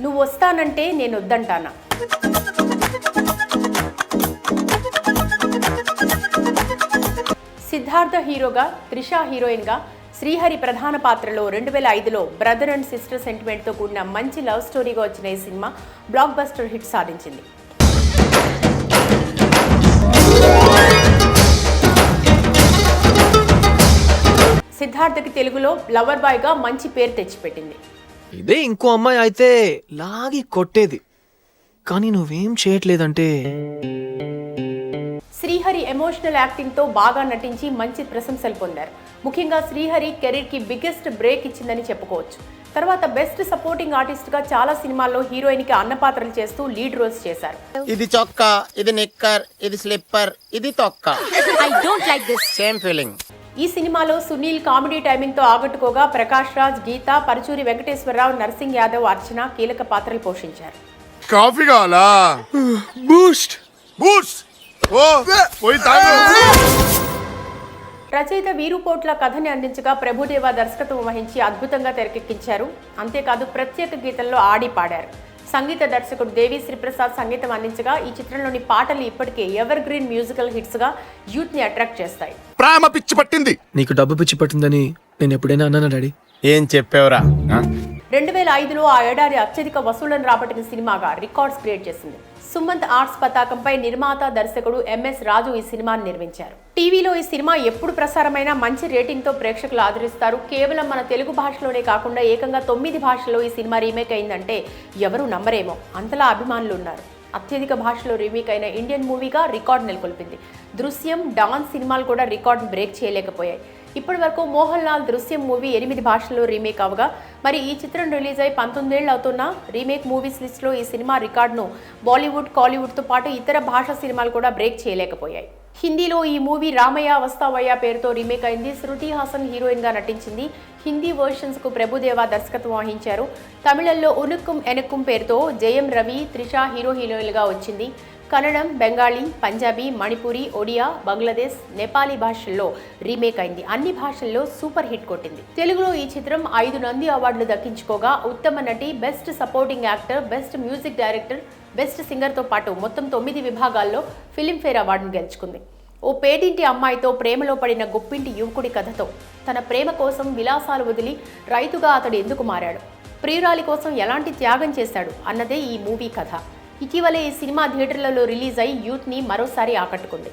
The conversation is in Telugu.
నువ్వు వస్తానంటే నేను వద్దంటానా సిద్ధార్థ హీరోగా త్రిష హీరోయిన్గా శ్రీహరి ప్రధాన పాత్రలో రెండు వేల ఐదులో బ్రదర్ అండ్ సిస్టర్ సెంటిమెంట్తో కూడిన మంచి లవ్ స్టోరీగా వచ్చిన ఈ సినిమా బ్లాక్ బస్టర్ హిట్ సాధించింది. సిద్ధార్థకి తెలుగులో లవర్ బాయ్గా మంచి పేరు తెచ్చిపెట్టింది. ఇదే ఇంకో అమ్మాయి అయితే లాగి కొట్టేది. కానీ నువ్వేం చేయట్లేదంటే. శ్రీహరి ఎమోషనల్ యాక్టింగ్తో బాగా నటించి మంచి ప్రశంసలు పొందారు. ముఖ్యంగా శ్రీహరి కెరీర్కి బిగ్గెస్ట్ బ్రేక్ ఇచ్చిందని చెప్పుకోవచ్చు. తర్వాత బెస్ట్ సపోర్టింగ్ ఆర్టిస్ట్గా చాలా సినిమాల్లో హీరోయిన్కి అన్నపాత్రలు చేస్తూ లీడ్ రోల్స్ చేశారు. ఇది చొక్కా ఇది నిక్కర్ ఇది స్లిప్పర్ ఇది తొక్క. I don't like this. Same feeling ఈ సినిమాలో సునీల్ కామెడీ టైమింగ్తో ఆగట్టుకోగా ప్రకాష్ రాజ్ గీత పరుచూరి వెంకటేశ్వరరావు నర్సింగ్ యాదవ్ అర్చన కీలక పాత్రలు పోషించారు. కాఫీ కావాలా? బూస్ట్ బూస్ట్ ఓ పోయి తాగు. రచయిత వీరుపోట్ల కథని అందించగా ప్రభుదేవ దర్శకత్వం వహించి అద్భుతంగా తెరకెక్కించారు. అంతేకాదు ప్రత్యేక గీతంలో ఆడి పాడారు. సంగీత దర్శకుడు దేవి శ్రీప్రసాద్ సంగీతం అందించగా ఈ చిత్రంలోని పాటలు ఇప్పటికే ఎవర్ గ్రీన్ మ్యూజికల్ హిట్స్గా యూత్ని అట్రాక్ట్ చేస్తాయి. ప్రేమ పిచ్చి పట్టింది. నీకు డబ్బు పిచ్చి పట్టిందని నేను ఎప్పుడైనా అన్నానా డాడీ? ఏం చెప్పావురా? రెండు వేల ఐదులో ఆ ఏడాది అత్యధిక వసూళ్ళను రాబట్టిన సినిమాగా రికార్డ్స్ క్రియేట్ చేసింది. సుమంత్ ఆర్ట్స్ పతాకంపై నిర్మాత దర్శకుడు ఎంఎస్ రాజు ఈ సినిమాని నిర్మించారు. టీవీలో ఈ సినిమా ఎప్పుడు ప్రసారమైనా మంచి రేటింగ్తో ప్రేక్షకులు ఆదరిస్తారు. కేవలం మన తెలుగు భాషలోనే కాకుండా ఏకంగా తొమ్మిది భాషల్లో ఈ సినిమా రీమేక్ అయిందంటే ఎవరు నమ్మరేమో. అంతలా అభిమానులు ఉన్నారు. అత్యధిక భాషలో రీమేక్ అయిన ఇండియన్ మూవీగా రికార్డ్ నెలకొల్పింది. దృశ్యం డాన్స్ సినిమాలు కూడా రికార్డ్ బ్రేక్ చేయలేకపోయాయి. ఇప్పటి వరకు మోహన్ లాల్ దృశ్యం మూవీ ఎనిమిది భాషల్లో రీమేక్ అవగా మరి ఈ చిత్రం రిలీజ్ అయి పంతొమ్మిదేళ్ళు అవుతున్న రీమేక్ మూవీస్ లిస్ట్లో ఈ సినిమా రికార్డును బాలీవుడ్ కాలీవుడ్తో పాటు ఇతర భాషా సినిమాలు కూడా బ్రేక్ చేయలేకపోయాయి. హిందీలో ఈ మూవీ రామయ్య వస్తావయ్య పేరుతో రీమేక్ అయింది. శృతి హాసన్ హీరోయిన్గా నటించింది. హిందీ వర్షన్స్కు ప్రభుదేవ దర్శకత్వం వహించారు. తమిళంలో ఉనుక్కుం ఎనుక్కుం పేరుతో జయం రవి త్రిష హీరో హీరోయిన్గా వచ్చింది. కన్నడం బెంగాలీ పంజాబీ మణిపూరి ఒడియా బంగ్లాదేశ్ నేపాలీ భాషల్లో రీమేక్ అయింది. అన్ని భాషల్లో సూపర్ హిట్ కొట్టింది. తెలుగులో ఈ చిత్రం ఐదు నంది అవార్డులు దక్కించుకోగా ఉత్తమ నటి best supporting actor best music director best సింగర్తో పాటు మొత్తం తొమ్మిది విభాగాల్లో ఫిలింఫేర్ అవార్డును గెలుచుకుంది. ఓ పేదింటి అమ్మాయితో ప్రేమలో పడిన గొప్పింటి యువకుడి కథతో తన ప్రేమ కోసం విలాసాలు వదిలి రైతుగా అతడు ఎందుకు మారాడు? ప్రియురాలి కోసం ఎలాంటి త్యాగం చేశాడు అన్నదే ఈ మూవీ కథ. ఇటీవలే ఈ సినిమా థియేటర్లలో రిలీజ్ అయి యూత్ని మరోసారి ఆకట్టుకుంది.